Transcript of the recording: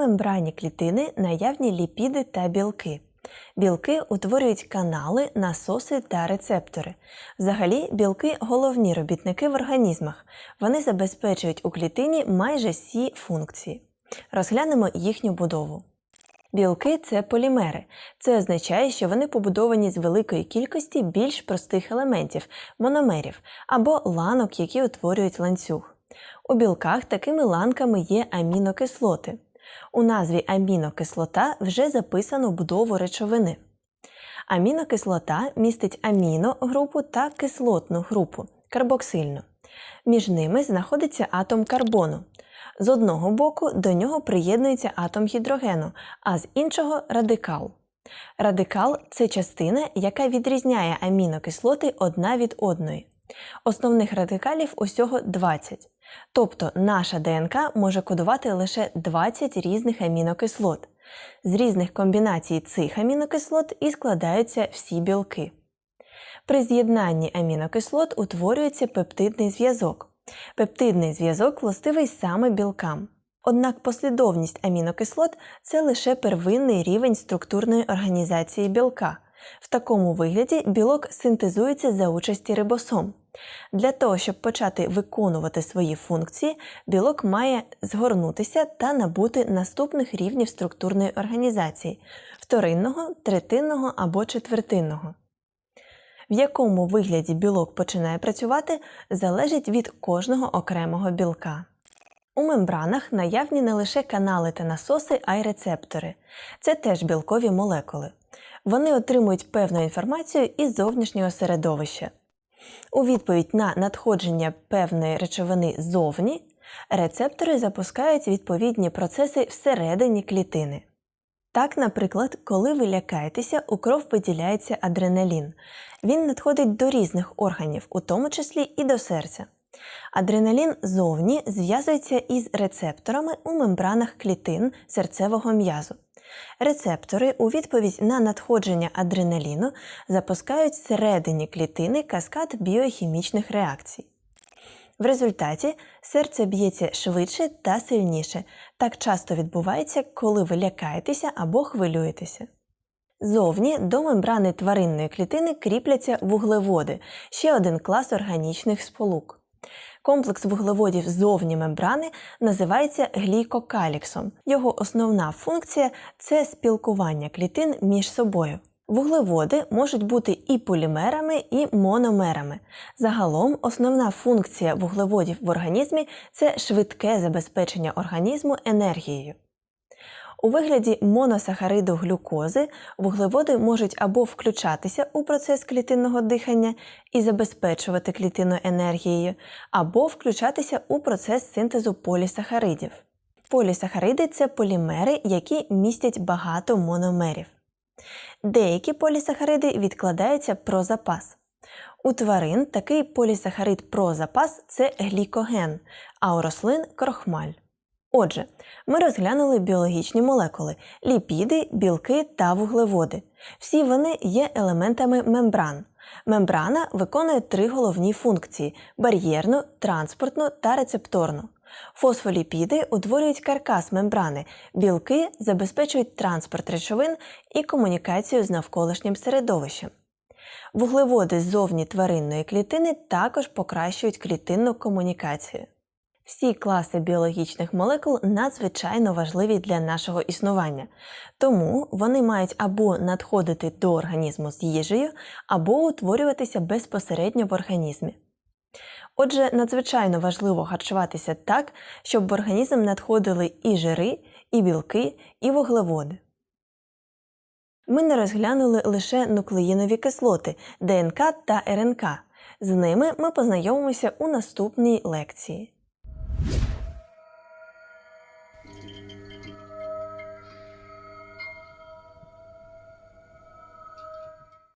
мембрані клітини наявні ліпіди та білки. Білки утворюють канали, насоси та рецептори. Взагалі, білки головні робітники в організмах. Вони забезпечують у клітині майже всі функції. Розглянемо їхню будову. Білки це полімери. Це означає, що вони побудовані з великої кількості більш простих елементів мономерів або ланок, які утворюють ланцюг. У білках такими ланками є амінокислоти. У назві амінокислота вже записано будову речовини. Амінокислота містить аміногрупу та кислотну групу карбоксильну. Між ними знаходиться атом карбону. З одного боку до нього приєднується атом гідрогену, а з іншого радикал. Радикал це частина, яка відрізняє амінокислоти одна від одної. Основних радикалів усього 20. Тобто наша ДНК може кодувати лише 20 різних амінокислот. З різних комбінацій цих амінокислот і складаються всі білки. При з'єднанні амінокислот утворюється пептидний зв'язок. Пептидний зв'язок властивий саме білкам. Однак послідовність амінокислот це лише первинний рівень структурної організації білка. В такому вигляді білок синтезується за участі рибосом. Для того, щоб почати виконувати свої функції, білок має згорнутися та набути наступних рівнів структурної організації вторинного, третинного або четвертинного. В якому вигляді білок починає працювати, залежить від кожного окремого білка. У мембранах наявні не лише канали та насоси, а й рецептори. Це теж білкові молекули. Вони отримують певну інформацію із зовнішнього середовища. У відповідь на надходження певної речовини ззовні, рецептори запускають відповідні процеси всередині клітини. Так, наприклад, коли ви лякаєтеся, у кров виділяється адреналін. Він надходить до різних органів, у тому числі і до серця. Адреналін зовні зв'язується із рецепторами у мембранах клітин серцевого м'язу. Рецептори у відповідь на надходження адреналіну запускають всередині клітини каскад біохімічних реакцій. В результаті серце б'ється швидше та сильніше. Так часто відбувається, коли ви лякаєтеся або хвилюєтеся. Зовні до мембрани тваринної клітини кріпляться вуглеводи, ще один клас органічних сполук. Комплекс вуглеводів зовні мембрани називається глікокаліксом. Його основна функція це спілкування клітин між собою. Вуглеводи можуть бути і полімерами, і мономерами. Загалом, основна функція вуглеводів в організмі це швидке забезпечення організму енергією. У вигляді моносахариду глюкози вуглеводи можуть або включатися у процес клітинного дихання і забезпечувати клітину енергією, або включатися у процес синтезу полісахаридів. Полісахариди це полімери, які містять багато мономерів. Деякі полісахариди відкладаються про запас. У тварин такий полісахарид про запас це глікоген, а у рослин крохмаль. Отже, ми розглянули біологічні молекули ліпіди, білки та вуглеводи. Всі вони є елементами мембран. Мембрана виконує три головні функції: бар'єрну, транспортну та рецепторну. Фосфоліпіди утворюють каркас мембрани, білки забезпечують транспорт речовин і комунікацію з навколишнім середовищем. Вуглеводи ззовні тваринної клітини також покращують клітинну комунікацію. Всі класи біологічних молекул надзвичайно важливі для нашого існування, тому вони мають або надходити до організму з їжею, або утворюватися безпосередньо в організмі. Отже, надзвичайно важливо харчуватися так, щоб в організм надходили і жири, і білки, і вуглеводи. Ми не розглянули лише нуклеїнові кислоти ДНК та РНК. З ними ми познайомимося у наступній лекції.